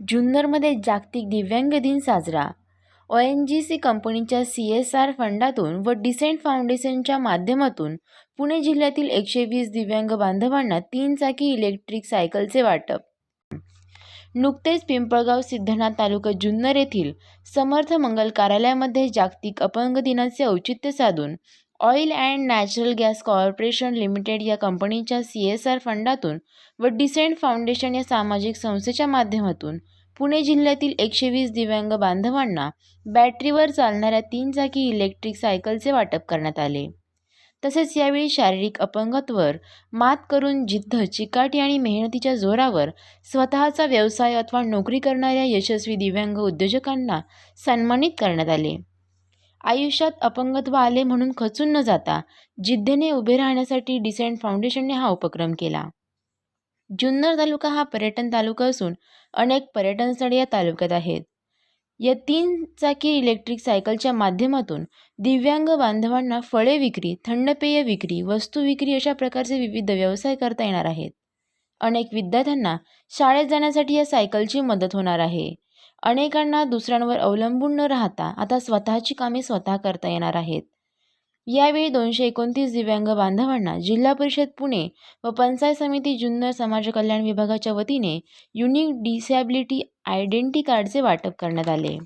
जुन्नरमध्ये जागतिक दिव्यांग दिन साजरा. ओ एन जी सी कंपनीच्या सी एस आर फंडातून व डिसेंट फाउंडेशनच्या माध्यमातून पुणे जिल्ह्यातील एकशे वीस दिव्यांग बांधवांना तीन चाकी इलेक्ट्रिक सायकलचे वाटप. नुकतेच पिंपळगाव सिद्धनाथ तालुका जुन्नर येथील समर्थ मंगल कार्यालयामध्ये जागतिक अपंग दिनाचे औचित्य साधून oil and natural gas corporation limited या कंपनीच्या सी एस आर फंडातून व डिसेंट फाउंडेशन या सामाजिक संस्थेच्या माध्यमातून पुणे जिल्ह्यातील एकशे वीस दिव्यांग बांधवांना बॅटरीवर चालणाऱ्या तीन चाकी इलेक्ट्रिक सायकलचे वाटप करण्यात आले. तसेच यावेळी शारीरिक अपंगत्वर मात करून जिद्द चिकाटी आणि मेहनतीच्या जोरावर स्वतःचा व्यवसाय अथवा नोकरी करणाऱ्या यशस्वी दिव्यांग उद्योजकांना सन्मानित करण्यात आले. आयुष्यात अपंगत्व आले म्हणून खचून न जाता जिद्दीने उभे राहण्यासाठी डिसेंट फाउंडेशनने हा उपक्रम केला. जुन्नर तालुका हा पर्यटन तालुका असून अनेक पर्यटनस्थळे या तालुक्यात आहेत. या तीन चाकी इलेक्ट्रिक सायकलच्या माध्यमातून दिव्यांग बांधवांना फळे विक्री थंड पेय विक्री वस्तू विक्री अशा प्रकारचे विविध व्यवसाय करता येणार आहेत. अनेक विद्यार्थ्यांना शाळेत जाण्यासाठी या सायकलची मदत होणार आहे. अनेकांना दुसऱ्यांवर अवलंबून न राहता आता स्वतःची कामे स्वतः करता येणार आहेत. यावेळी दोनशे एकोणतीस दिव्यांग बांधवांना जिल्हा परिषद पुणे व पंचायत समिती जुन्नर समाज कल्याण विभागाच्या वतीने युनिक डिसॅबिलिटी आयडेंटी कार्डचे वाटप करण्यात आले.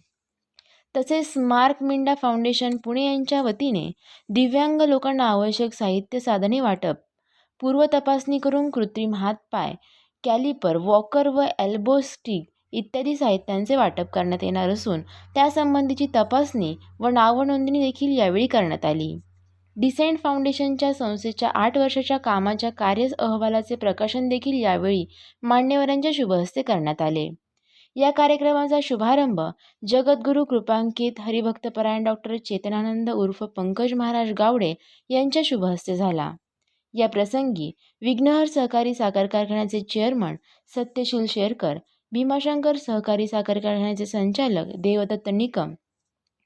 तसेच स्मार्क मिंडा फाउंडेशन पुणे यांच्या वतीने दिव्यांग लोकांना आवश्यक साहित्य साधने वाटप पूर्व तपासणी करून कृत्रिम हातपाय कॅलिपर वॉकर व एल्बो स्टिक इत्यादी साहित्यांचे वाटप करण्यात येणार असून त्यासंबंधीची तपासणी व नावनोंदणी देखील यावेळी करण्यात आली. डिसेंट फाउंडेशनच्या संस्थेच्या आठ वर्षाच्या कामाच्या कार्य अहवालाचे प्रकाशन देखील यावेळी मान्यवरांच्या शुभहस्ते करण्यात आले. या कार्यक्रमाचा शुभारंभ जगद्गुरू कृपांकित हरिभक्तपरायण डॉक्टर चेतनानंद उर्फ पंकज महाराज गावडे यांच्या शुभहस्ते झाला. या प्रसंगी विघ्नहर सहकारी साखर कारखान्याचे चेअरमन सत्यशील शेरकर भीमाशंकर सहकारी साखर कारखान्याचे संचालक देवदत्त निकम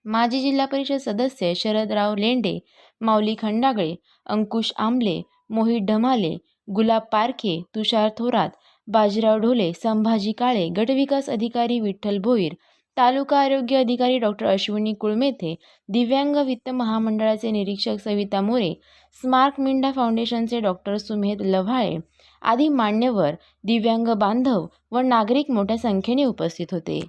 माजी जिल्हा परिषद सदस्य शरदराव लेंडे माऊली खंडागळे अंकुश आंबले मोहित ढमाले गुलाब पारखे तुषार थोरात बाजीराव ढोले संभाजी काळे गटविकास अधिकारी विठ्ठल भोईर तालुका आरोग्य अधिकारी डॉक्टर अश्विनी कुळमेथे दिव्यांग वित्त महामंडळाचे निरीक्षक सविता मोरे स्मार्क मिंडा फाउंडेशनचे डॉक्टर सुमेध लव्हाळे आदी मान्यवर दिव्यांग बांधव व नागरिक मोठ्या संख्येने उपस्थित होते.